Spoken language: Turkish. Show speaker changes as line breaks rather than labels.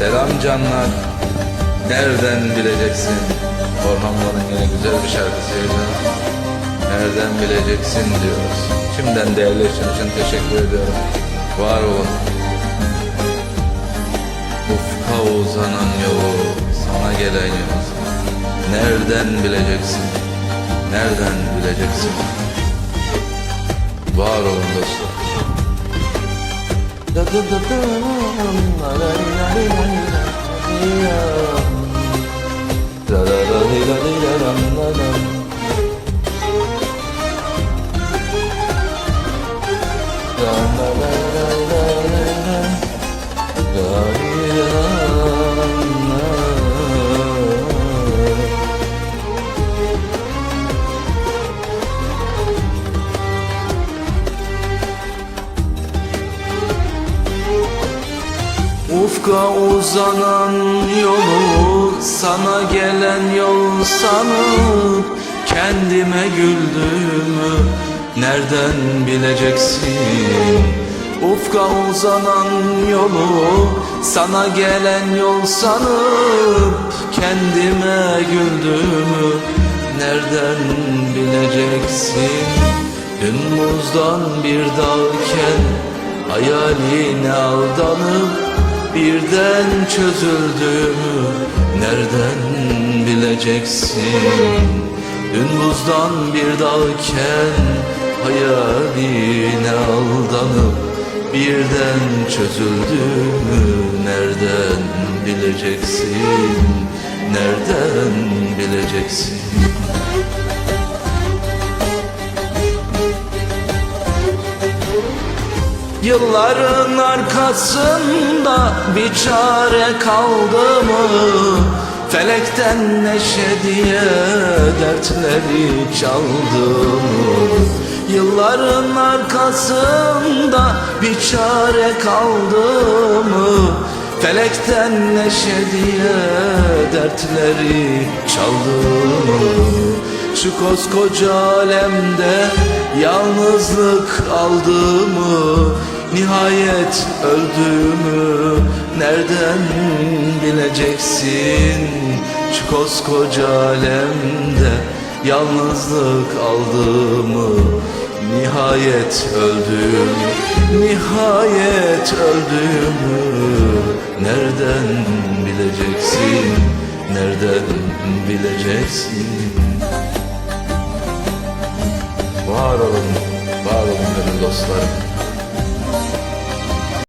Selam canlar. Nereden bileceksin? Orhanların yine güzel bir şarkısıydı. Nereden bileceksin diyoruz. Şimdiden değerli için teşekkür ediyorum. Var olun. Ufka uzanan yolu, sana gelen yol. Nereden bileceksin? Nereden bileceksin? Var olun dostlar dı dı dı Ufka uzanan yolu sana gelen yol sanıp kendime güldüğümü nereden bileceksin? Ufka uzanan yolu sana gelen yol sanıp kendime güldüğümü nereden bileceksin? Dün buzdan bir dağken hayaline aldanıp birden çözüldüğümü nereden bileceksin? Dün buzdan bir dağken hayaline aldanıp birden çözüldüğümü nereden bileceksin? Nereden bileceksin? Yılların arkasında bir çare kaldı mı? Felekten neşe diye dertleri çaldı mı? Yılların arkasında bir çare kaldı mı? Felekten neşe diye dertleri çaldı mı? Şu koskoca alemde yalnızlık aldığımı Nihayet öldüğümü nereden bileceksin? Şu koskoca alemde yalnızlık aldığımı Nihayet öldüğümü, nihayet öldüğümü Nereden bileceksin, nereden bileceksin? Var olun, var olun benim dostlarım.